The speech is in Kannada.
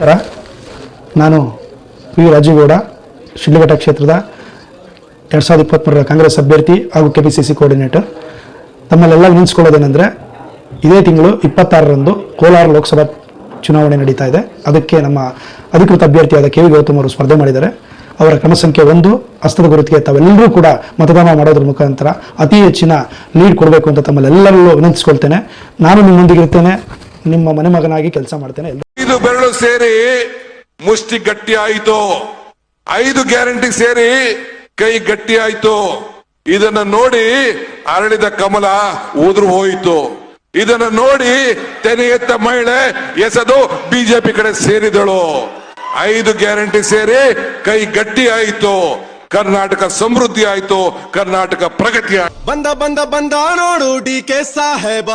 ನಮಸ್ಕಾರ. ನಾನು ಪಿ ರಾಜೀಗೌಡ, ಶಿಡ್ಲಘಟ್ಟ ಕ್ಷೇತ್ರದ ಎರಡು ಸಾವಿರದ ಇಪ್ಪತ್ತ್ಮೂರರ ಕಾಂಗ್ರೆಸ್ ಅಭ್ಯರ್ಥಿ ಹಾಗೂ K P C C coordinator ತಮ್ಮಲ್ಲೆಲ್ಲ ವಿನಿಸ್ಕೊಳ್ಳೋದೇನೆಂದರೆ ಇದೇ ತಿಂಗಳು ಇಪ್ಪತ್ತಾರರಂದು ಕೋಲಾರ ಲೋಕಸಭಾ ಚುನಾವಣೆ ನಡೀತಾ ಇದೆ. ಅದಕ್ಕೆ ನಮ್ಮ ಅಧಿಕೃತ ಅಭ್ಯರ್ಥಿಯಾದ ಕೆ ವಿ ಗೌತಮ್ ಅವರು ಸ್ಪರ್ಧೆ ಮಾಡಿದ್ದಾರೆ. ಅವರ ಕ್ರಮ ಸಂಖ್ಯೆ ಒಂದು, ಹಸ್ತದ ಗುರುತಿಗೆ ತಾವೆಲ್ಲರೂ ಕೂಡ ಮತದಾನ ಮಾಡೋದ್ರ ಮುಖಾಂತರ ಅತಿ ಹೆಚ್ಚಿನ ಲೀಡ್ ಕೊಡಬೇಕು ಅಂತ ತಮ್ಮಲ್ಲೆಲ್ಲರಲ್ಲೂ ವಿನಂತಿಸ್ಕೊಳ್ತೇನೆ. ನಾನು ನಿಮ್ಮೊಂದಿಗಿರ್ತೇನೆ, ನಿಮ್ಮ ಮನೆ ಮಗನಾಗಿ ಕೆಲಸ ಮಾಡ್ತೇನೆ. ಐದು ಬೆರಳು ಸೇರಿ ಮುಷ್ಟಿ ಗಟ್ಟಿ ಆಯಿತು. ಐದು ಗ್ಯಾರಂಟಿ ಸೇರಿ ಕೈ ಗಟ್ಟಿ ಆಯಿತು. ಇದನ್ನ ನೋಡಿ ಅರಳಿದ ಕಮಲ ಉದುರು ಹೋಯಿತು. ಇದನ್ನ ನೋಡಿ ತೆನೆ ಎತ್ತ ಮಹಿಳೆ ಎಸೆದು ಬಿಜೆಪಿ ಕಡೆ ಸೇರಿದಳು. ಐದು ಗ್ಯಾರಂಟಿ ಸೇರಿ ಕೈ ಗಟ್ಟಿ ಆಯಿತು. ಕರ್ನಾಟಕ ಸಮೃದ್ಧಿ ಆಯಿತು. ಕರ್ನಾಟಕ ಪ್ರಗತಿ ಬಂದ ಬಂದ ಬಂದ ನೋಡು ಡಿ ಕೆ ಸಾಹೇಬ.